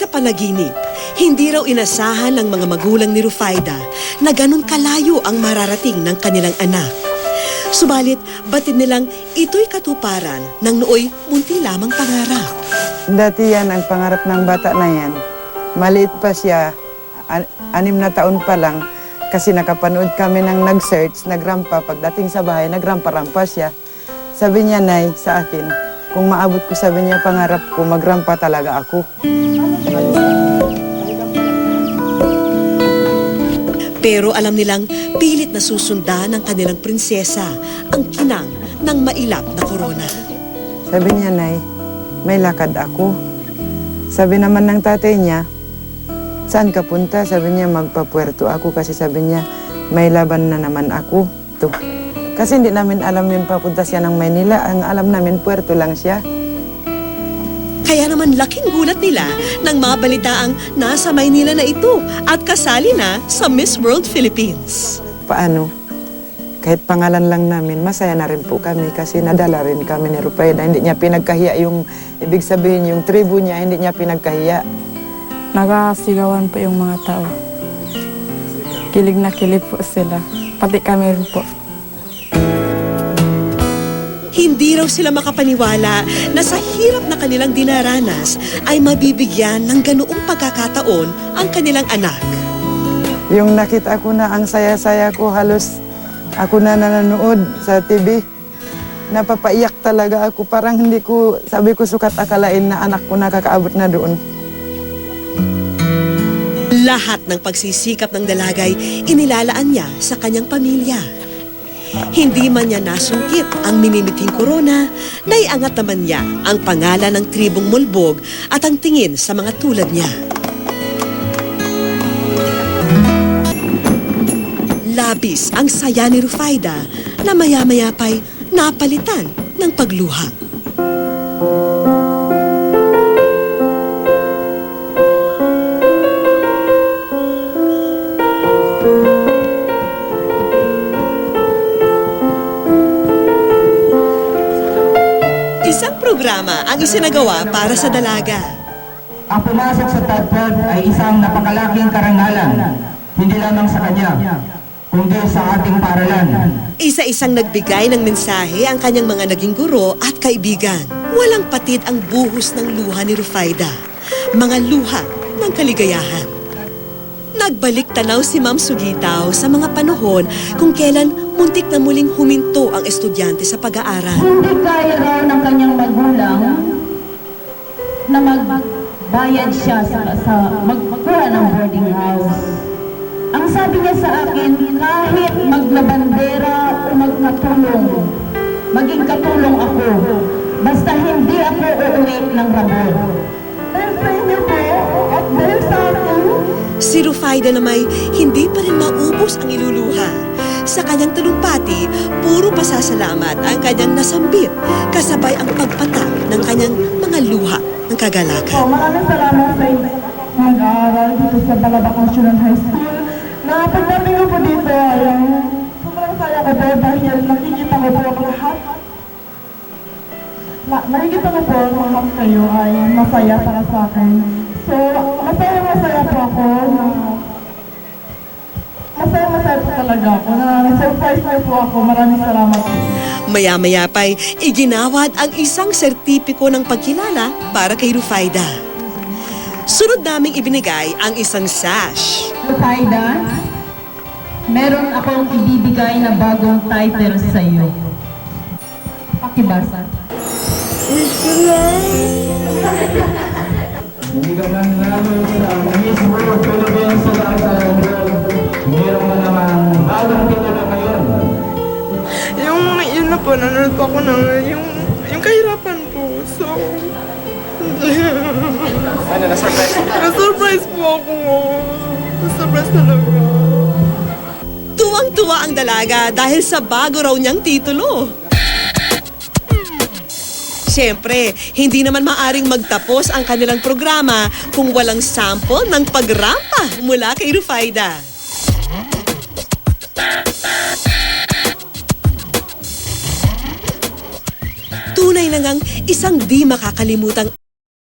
sa panaginip, hindi raw inasahan ng mga magulang ni Rufaida na ganun kalayo ang mararating ng kanilang anak. Subalit, batid nilang ito'y katuparan ng nooy munti lamang pangarap. Dati yan ang pangarap ng bata na yan. Maliit pa siya, an- anim na taon pa lang, kasi nakapanood kami ng nag-search, nagrampa. Pagdating sa bahay, nagrampa-rampa siya. Sabi niya, Nay, sa akin, kung maabot ko, sabi niya, pangarap ko, magrampa talaga ako. Pero alam nilang pilit na susundan ng kanilang prinsesa ang kinang ng mailap na korona. Sabi niya, Nay, may lakad ako. Sabi naman ng tatay niya, saan ka punta? Sabi niya, magpapuerto ako kasi sabi niya, may laban na naman ako. To. Kasi hindi namin alam yun papunta siya ng Maynila. Ang alam namin, puerto lang siya. Kaya naman laking gulat nila nang mabalitaang nasa Maynila na ito at kasali na sa Miss World Philippines. Paano? Kahit pangalan lang namin, masaya na rin po kami kasi nadala rin kami ni Rupaida. Hindi niya pinagkahiya yung, ibig sabihin, yung tribu niya, hindi niya pinagkahiya. Nagasigawan po yung mga tao. Kilig na kilig po sila. Pati kami rin po. Hindi raw sila makapaniwala na sa hirap na kanilang dinaranas ay mabibigyan ng ganoong pagkakataon ang kanilang anak. Yung nakita ko na ang saya-saya ko, halos ako na nanonood sa TV. Napapaiyak talaga ako. Parang hindi ko, sabi ko sukat akalain na anak ko nakakaabot na doon. Lahat ng pagsisikap ng dalagay inilalaan niya sa kanyang pamilya. Hindi man niya nasungkit ang minimiting korona, naiangat naman niya ang pangalan ng tribong mulbog at ang tingin sa mga tulad niya. Labis ang saya ni Rufaida na maya-maya pa'y napalitan ng pagluha. Isinagawa para sa dalaga. Ang pumasok sa Tadpod ay isang napakalaking karangalan, hindi lamang sa kanya, kundi sa ating paralan. Isa-isang nagbigay ng mensahe ang kanyang mga naging guro at kaibigan. Walang patid ang buhos ng luha ni Rufaida. Mga luha ng kaligayahan. Nagbalik tanaw si Ma'am Sugitaw sa mga panahon kung kailan muntik na muling huminto ang estudyante sa pag-aaral. Hindi kaya raw ng kanyang magulang na magbayad siya sa, sa magkuha ng boarding house. Ang sabi niya sa akin, kahit maglabandera o magkatulong, maging katulong ako, basta hindi ako uuwi ng akin, Si Rufaida na may hindi pa rin maubos ang iluluha. Sa kanyang talumpati, puro pasasalamat ang kanyang nasambit kasabay ang pagpatak ng kanyang luha ng kagalakan. maraming salamat sa inyo. Mag-aaral dito sa Balabac National High School. Na pagdating ko po dito um, sobrang saya ko po dahil nakikita ko po lahat. Na, nakikita ko po lahat kayo ay masaya para sa akin. So, masaya masaya po ako na masaya masaya po talaga ako na surprise niyo po ako. Maraming salamat po. Maya-maya pa'y iginawad ang isang sertipiko ng pagkilala para kay Rufaida. Sunod naming ibinigay ang isang sash. Rufaida, meron akong ibibigay na bagong title sa iyo. Pakibasa. Hindi ka man namin sa Miss World Philippines sa lahat sa world. Meron mo namang bagong titulo ngayon. Yung, yun na po, nanonood po ako ng, yung, yung kahirapan po. So, Ano, na-surprise ka? na-surprise po ako. Na-surprise talaga. Tuwang-tuwa ang dalaga dahil sa bago raw niyang titulo. Siyempre, hindi naman maaring magtapos ang kanilang programa kung walang sample ng pagrampa mula kay Rufaida. Isang di makakalimutang